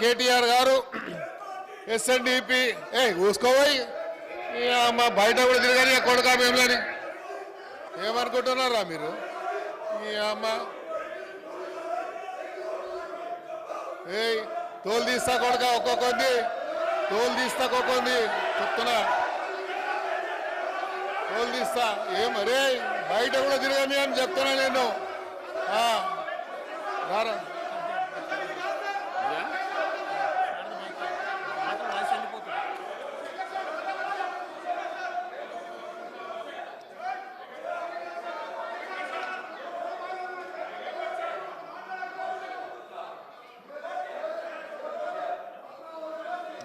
కేటీఆర్ గారు ఎస్ఎన్డిపి ఏ కూసుకోబోయి మా బయట కూడా తిరగని కొడుకా మేములని ఏమనుకుంటున్నారా మీరు? ఈ అమ్మ. ఏయ్ తోలు తీస్తా కొడుక ఒక్కొక్కంది తోలు తీస్తా ఒక్కొక్కంది చెప్తున్నా. తోలు తీస్తా. ఏం రే బయట కూడా తిరగని అని చెప్తున్నా నేను. రారా.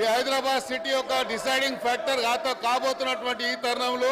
ఈ హైదరాబాద్ సిటీ యొక్క డిసైడింగ్ ఫ్యాక్టర్ కాబోతున్నటువంటి ఈ తరుణంలో